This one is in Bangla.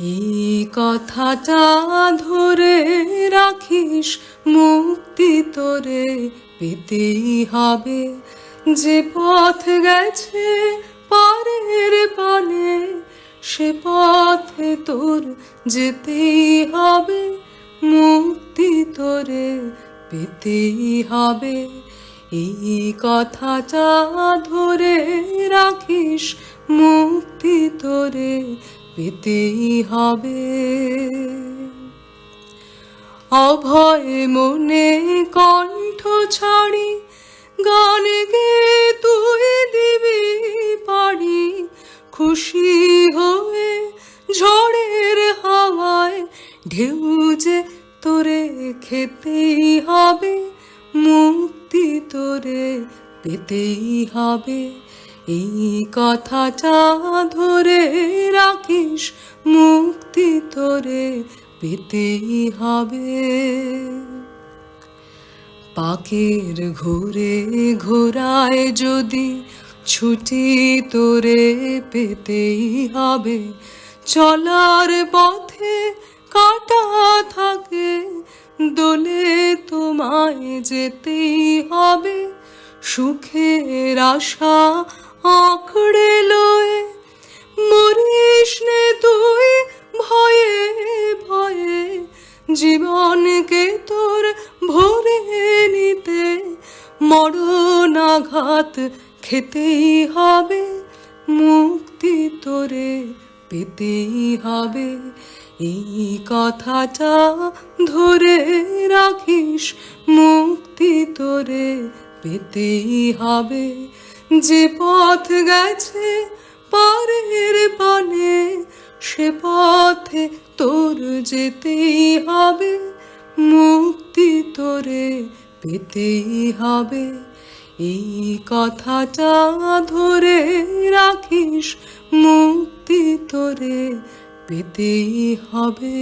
এই কথাটা ধরে রাখিস মুক্তি তোরে, পেতেই হবে যে পথ গেছে পারের পানে, সে পথে তোর যেতেই হবে মুক্তি তোরে, পেতেই হবে। এই কথাটা ধরে রাখিস, মুক্তি তোরে পেতেই হবে। অভয় মনে কণ্ঠ ছাড়ি, গান গে তুই দিবি পারি খুশি হয়ে ঝড়ের হাওয়ায় ঢেউ যে তোরে খেতেই হবে। তোরে পেতেই হবে। এই কথাটা ধরে রাখিস, মুক্তি তোরে পেতেই হবে। পাকের ঘুরে ঘোরায় যদি ছুটি তোরে পেতেই হবে, চলার পথে কাটা থাকে দোলে তোমায় যেতেই হবে, সুখের আশা আঁকড়ে লয়ে। মরিস নে তুই ভয়ে ভয়ে, জীবনকে তোর ভরে নিতে। মরণাঘাত খেতেই হবে, মুক্তি তোরে পেতেই হবে। এই কথাটা ধরে রাখিস, মুক্তি তোরে পেতেই হবে। যে পথ গেছে পারের পানে, সে পথে তোর যেতেই হবে, মুক্তি তোরে পেতেই হবে। এই কথাটা ধরে রাখিস, মুক্তি তোরে পেতেই হবে।